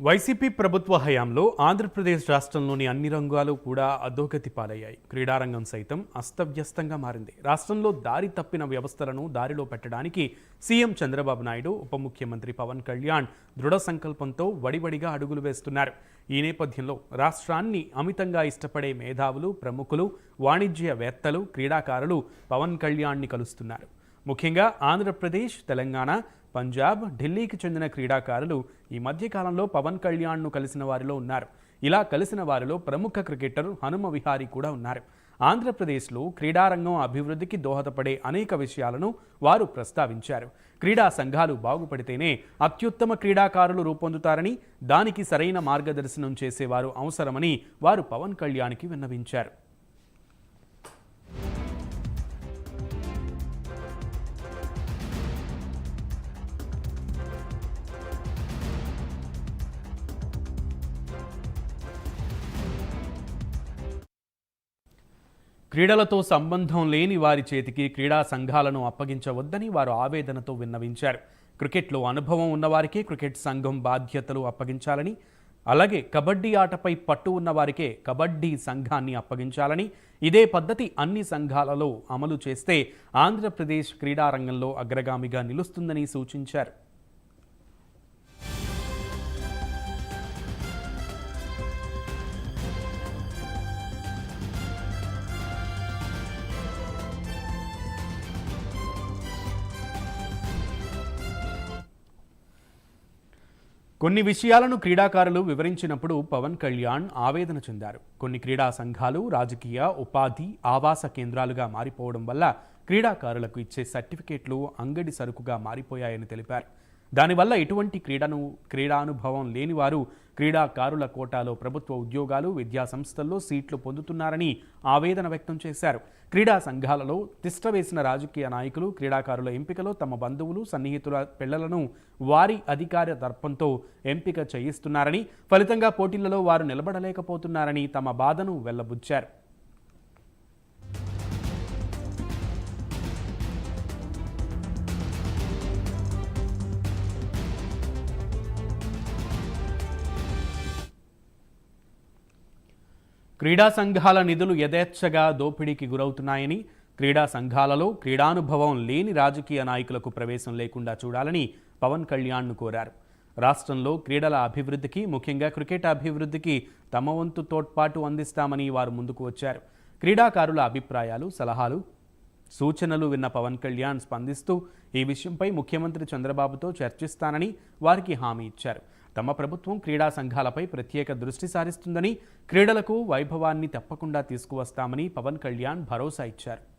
YCP ప్రభుత్వ హయాంలో ఆంధ్రప్రదేశ్ రాష్ట్రంలోని అన్ని రంగాలు కూడా అధోగతి పాలయ్యాయి. క్రీడారంగం సైతం అస్తవ్యస్తంగా మారింది. రాష్ట్రంలో దారి తప్పిన వ్యవస్థలను దారిలో పెట్టడానికి సీఎం చంద్రబాబు నాయుడు ఉప ముఖ్యమంత్రి పవన్ కళ్యాణ్ దృఢ సంకల్పంతో వడివడిగా అడుగులు వేస్తున్నారు. ఈ నేపథ్యంలో రాష్ట్రాన్ని అమితంగా ఇష్టపడే మేధావులు ప్రముఖులు వాణిజ్యవేత్తలు క్రీడాకారులు పవన్ కళ్యాణ్ని కలుస్తున్నారు. ముఖ్యంగా ఆంధ్రప్రదేశ్ తెలంగాణ పంజాబ్ ఢిల్లీకి చెందిన క్రీడాకారులు ఈ మధ్యకాలంలో పవన్ కళ్యాణ్ను కలిసిన వారిలో ఉన్నారు. ఇలా కలిసిన వారిలో ప్రముఖ క్రికెటర్ హనుమ విహారీ కూడా ఉన్నారు. ఆంధ్రప్రదేశ్లో క్రీడారంగం అభివృద్ధికి దోహదపడే అనేక విషయాలను వారు ప్రస్తావించారు. క్రీడా సంఘాలు బాగుపడితేనే అత్యుత్తమ క్రీడాకారులు రూపొందుతారని దానికి సరైన మార్గదర్శనం చేసేవారు అవసరమని వారు పవన్ కళ్యాణ్కి విన్నవించారు. క్రీడలతో సంబంధం లేని వారి చేతికి క్రీడా సంఘాలను అప్పగించవద్దని వారు ఆవేదనతో విన్నవించారు. క్రికెట్లో అనుభవం ఉన్నవారికే క్రికెట్ సంఘం బాధ్యతలు అప్పగించాలని అలాగే కబడ్డీ ఆటపై పట్టు ఉన్న వారికే కబడ్డీ సంఘాన్ని అప్పగించాలని ఇదే పద్ధతి అన్ని సంఘాలలో అమలు చేస్తే ఆంధ్రప్రదేశ్ క్రీడారంగంలో అగ్రగామిగా నిలుస్తుందని సూచించారు. కొన్ని విషయాలను క్రీడాకారులు వివరించినప్పుడు పవన్ కళ్యాణ్ ఆవేదన చెందారు. కొన్ని క్రీడా సంఘాలు రాజకీయ ఉపాధి ఆవాస కేంద్రాలుగా మారిపోవడం వల్ల క్రీడాకారులకు ఇచ్చే సర్టిఫికేట్లు అంగడి సరుకుగా మారిపోయాయని తెలిపారు. దానివల్ల ఎటువంటి క్రీడను క్రీడానుభవం లేని వారు క్రీడాకారుల కోటాలో ప్రభుత్వ ఉద్యోగాలు విద్యా సంస్థల్లో సీట్లు పొందుతున్నారని ఆవేదన వ్యక్తం చేశారు. క్రీడా సంఘాలలో తిష్టవేసిన రాజకీయ నాయకులు క్రీడాకారుల ఎంపికలో తమ బంధువులు సన్నిహితుల పిల్లలను వారి అధికార దర్పంతో ఎంపిక చేయిస్తున్నారని ఫలితంగా పోటీలలో వారు నిలబడలేకపోతున్నారని తమ బాధను వెల్లబుచ్చారు. క్రీడా సంఘాల నిధులు యథేచ్ఛగా దోపిడీకి గురవుతున్నాయని క్రీడా సంఘాలలో క్రీడానుభవం లేని రాజకీయ నాయకులకు ప్రవేశం లేకుండా చూడాలని పవన్ కళ్యాణ్ను కోరారు. రాష్ట్రంలో క్రీడల అభివృద్ధికి ముఖ్యంగా క్రికెట్ అభివృద్ధికి తమ వంతు తోడ్పాటు అందిస్తామని వారు ముందుకు వచ్చారు. క్రీడాకారుల అభిప్రాయాలు సలహాలు సూచనలు విన్న పవన్ కళ్యాణ్ స్పందిస్తూ ఈ విషయంపై ముఖ్యమంత్రి చంద్రబాబుతో చర్చిస్తానని వారికి హామీ ఇచ్చారు. తమ ప్రభుత్వం క్రీడా సంఘాలపై ప్రత్యేక దృష్టి సారిస్తుందని క్రీడలకు వైభవాన్ని తప్పకుండా తీసుకువస్తామని పవన్ కళ్యాణ్ భరోసా ఇచ్చారు.